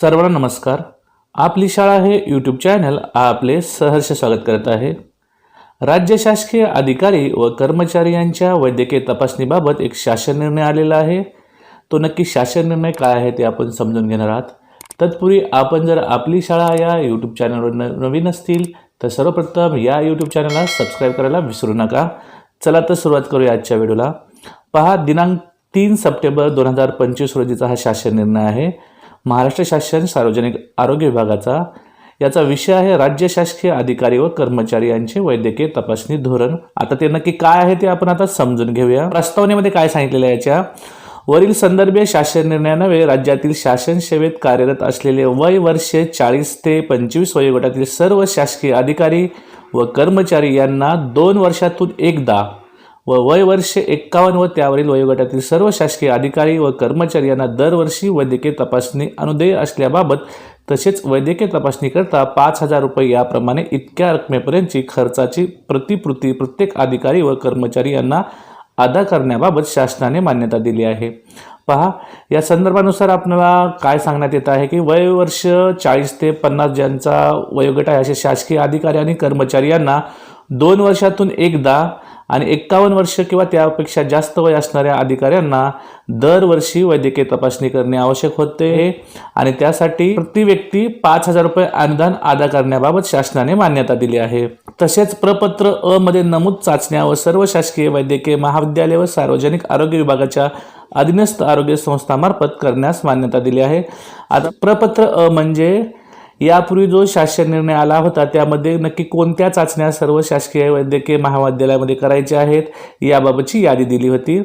सर्वांना नमस्कार. आपली शाळा हे यूट्यूब चॅनल आपले सहर्ष स्वागत करत आहे. राज्य शासकीय अधिकारी व कर्मचारी यांच्या वैद्यकीय तपासणीबाबत एक शासन निर्णय आलेला आहे. तो नक्की शासन निर्णय काय आहे ते आपण समजून घेणार आहात. तत्पूर्वी आपण जर आपली शाळा या यूट्यूब चॅनलवर न नवीन असतील तर सर्वप्रथम या यूट्यूब चॅनलला सबस्क्राईब करायला विसरू नका. चला तर सुरुवात करूया आजच्या व्हिडिओला. पहा दिनांक तीन सप्टेंबर दोन हजार पंचवीस रोजीचा हा शासन निर्णय आहे. महाराष्ट्र शासन सार्वजनिक आरोग्य विभागाचा याचा विषय आहे राज्य शासकीय अधिकारी व कर्मचारी यांचे वैद्यकीय तपासणी धोरण. आता ते नक्की काय आहे ते आपण आता समजून घेऊया. प्रस्तावनेमध्ये काय सांगितलेलं आहे याच्या? वरील संदर्भीय शासन निर्णयानवे राज्यातील शासन सेवेत कार्यरत असलेले वय वर्षे चाळीस ते पंचवीस वयोगटातील सर्व शासकीय अधिकारी व कर्मचारी यांना दोन वर्षातून एकदा व वय वर्षे एक्कावन्न व त्यावरील वयोगटातील सर्व शासकीय अधिकारी व कर्मचारी यांना दरवर्षी वैद्यकीय तपासणी अनुदेय असल्याबाबत तसेच वैद्यकीय तपासणीकरता पाच हजार रुपये याप्रमाणे इतक्या रकमेपर्यंतची खर्चाची प्रतिपूर्ती प्रत्येक अधिकारी व कर्मचारी यांना अदा करण्याबाबत शासनाने मान्यता दिली आहे. पहा या संदर्भानुसार आपल्याला काय सांगण्यात येत आहे की वय वर्ष चाळीस ते पन्नास ज्यांचा वयोगट आहे असे शासकीय अधिकारी आणि कर्मचारी यांना दोन वर्षातून एकदा आणि एक्कावन्न वर्ष किंवा त्यापेक्षा जास्त वय असणाऱ्या अधिकाऱ्यांना दरवर्षी वैद्यकीय तपासणी करणे आवश्यक होते आणि त्यासाठी प्रति व्यक्ती पाच हजार रुपये अनुदान अदा करण्याबाबत शासनाने मान्यता दिली आहे. तसेच प्रपत्र अ मध्ये नमूद चाचण्या व सर्व शासकीय वैद्यकीय महाविद्यालय व सार्वजनिक आरोग्य विभागाच्या अधीनस्थ आरोग्य संस्थामार्फत करण्यास मान्यता दिली आहे. आता प्रपत्र अ म्हणजे यापूर्वी जो शासन निर्णय आला होता त्यामध्ये नक्की कोणत्या चाचण्या सर्व शासकीय वैद्यकीय महाविद्यालयामध्ये करायच्या आहेत याबाबतची यादी दिली होती.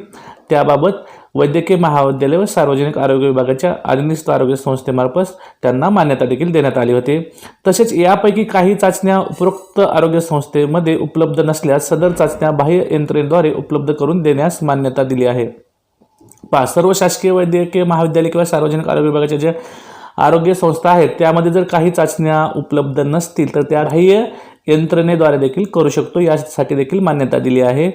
त्याबाबत वैद्यकीय महाविद्यालय व सार्वजनिक आरोग्य विभागाच्या अधीनस्थ आरोग्य संस्थेमार्फत त्यांना मान्यता देखील देण्यात आली होती. तसेच यापैकी काही चाचण्या उपरोक्त आरोग्य संस्थेमध्ये उपलब्ध नसल्यास सदर चाचण्या बाह्य यंत्रणेद्वारे उपलब्ध करून देण्यास मान्यता दिली आहे. पहा सर्व शासकीय वैद्यकीय महाविद्यालय किंवा सार्वजनिक आरोग्य विभागाच्या ज्या आरोग्य संस्था आहेत त्यामध्ये जर काही चाचण्या उपलब्ध नसतील तर त्या बाह्य यंत्रणेद्वारे देखील करू शकतो. यासाठी देखील मान्यता दिली आहे.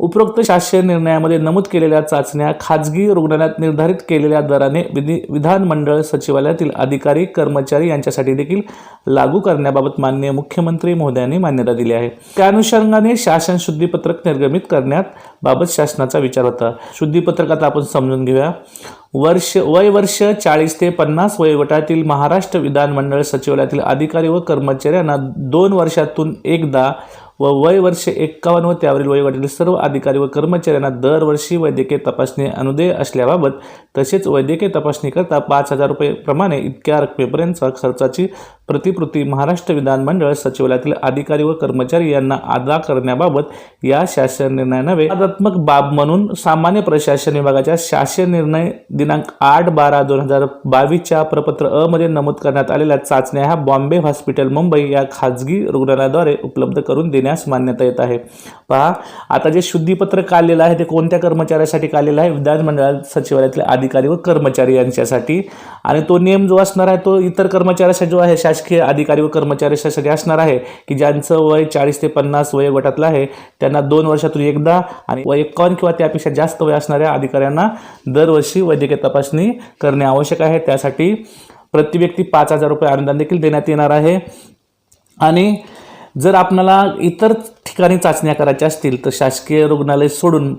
उपरोक्त शासन निर्णयामध्ये नमूद केलेल्या चाचण्या खाजगी रुग्णालयात निर्धारित केलेल्या दराने विधी विधानमंडळ सचिवालयातील अधिकारी कर्मचारी यांच्यासाठी देखील लागू करण्याबाबत मान्य मुख्यमंत्री महोदयांनी मान्यता दिली आहे. त्या अनुषंगाने शासन शुद्धीपत्रक निर्गमित करण्यात बाबत शासनाचा विचार होता. शुद्धीपत्रक आता आपण समजून घेऊया. वर्ष वय वर्ष चाळीस ते पन्नास वयोगटातील महाराष्ट्र विधानमंडळ सचिवालयातील अधिकारी व कर्मचाऱ्यांना दोन वर्षातून एकदा व वय वर्ष एक्कावन्न व त्यावरील वयोगटातील सर्व अधिकारी व कर्मचाऱ्यांना दरवर्षी वैद्यकीय तपासणी अनुदेय असल्याबाबत तसेच वैद्यकीय तपासणीकरता पाच हजार रुपये प्रमाणे इतक्या रकमेपर्यंतचा खर्चाची प्रतिकृती महाराष्ट्र विधानमंडळ सचिवालयातील अधिकारी व कर्मचारी यांना अदा करण्याबाबत या शासन निर्णय नव्हे. आदात्मक बाब म्हणून सामान्य प्रशासन विभागाच्या शासन निर्णय दिनांक आठ बारा दोन हजार बावीसच्या प्रपत्र अ मध्ये नमूद करण्यात आलेल्या चाचण्या ह्या बॉम्बे हॉस्पिटल मुंबई या खाजगी रुग्णालयाद्वारे उपलब्ध करून देण्यास मान्यता येत आहे. पहा आता जे शुद्धीपत्रक काढलेलं आहे ते कोणत्या कर्मचाऱ्यासाठी काढलेलं आहे? विधानमंडळ सचिवालयातील अधिकारी व कर्मचारी यांच्यासाठी. आणि तो नियम जो असणार आहे तो इतर कर्मचाऱ्यासाठी जो आहे शासकीय अधिकारी व कर्मचाऱ्यासाठी असणार आहे की ज्यांचं वय चाळीस ते पन्नास वयोगटातलं आहे त्यांना दोन वर्षातून एकदा आणि व एकावन्न किंवा त्यापेक्षा जास्त वय असणाऱ्या अधिकाऱ्यांना दरवर्षी वैद्यकीय तपासणी करणे आवश्यक आहे. त्यासाठी प्रति व्यक्ती पाच हजार रुपये अनुदान देखील देण्यात येणार आहे. आणि जर आपल्याला इतर ठिकाणी चाचण्या करायच्या असतील तर शासकीय रुग्णालय सोडून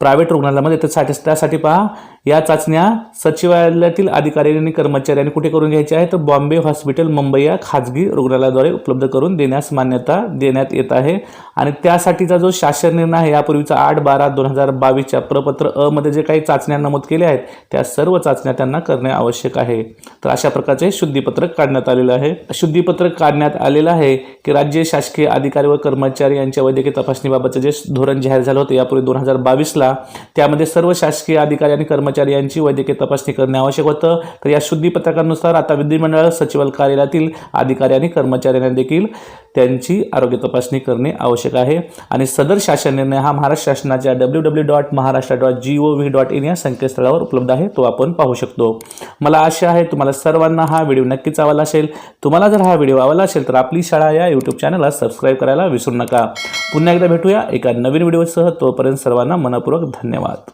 प्रायव्हेट रुग्णालयामध्ये तर साठी त्यासाठी पहा या चाचण्या सचिवालयातील अधिकारी आणि कर्मचाऱ्यांनी कुठे करून घ्यायच्या आहे तर बॉम्बे हॉस्पिटल मुंबई या खाजगी रुग्णालयाद्वारे उपलब्ध करून देण्यास मान्यता देण्यात येत आहे. आणि त्यासाठीचा जो शासन निर्णय आहे यापूर्वीचा आठ बारा दोन हजार बावीसच्या प्रपत्र अ मध्ये जे काही चाचण्या नमूद केल्या आहेत त्या सर्व चाचण्या त्यांना करणे आवश्यक आहे. तर अशा प्रकारचे शुद्धीपत्रक काढण्यात आलेलं आहे. शुद्धीपत्रक काढण्यात आलेलं आहे की राज्य शासकीय अधिकारी व कर्मचारी यांच्या वैद्यकीय तपासणीबाबतचं जे धोरण जाहीर झालं होतं यापूर्वी दोन हजार बावीसला त्यामध्ये सर्व शासकीय अधिकारी आणि कर्मचारी यांची वैद्यकीय तपासणी करणे आवश्यक होतं. तर या शुद्धीपत्रकानुसार आता विधिमंडळ सचिवाल कार्यालयातील अधिकारी आणि कर्मचाऱ्यांना देखील त्यांची आरोग्य तपासणी करणे आवश्यक आहे. आणि सदर शासन निर्णय हा महाराष्ट्र शासनाच्या W W dot Maharashtra dot G O V dot in या संकेतस्थळावर उपलब्ध आहे तो आपण पाहू शकतो. मला आशा आहे तुम्हाला सर्वांना हा व्हिडिओ नक्कीच आवडला असेल. तुम्हाला जर हा व्हिडिओ आवडला असेल तर आपली शाळा या यूट्यूब चॅनलला सबस्क्राईब करायला विसरू नका. पुन्हा एकदा भेटूया एका नवीन व्हिडिओसह. तोपर्यंत सर्वांना मनपूर्वक धन्यवाद.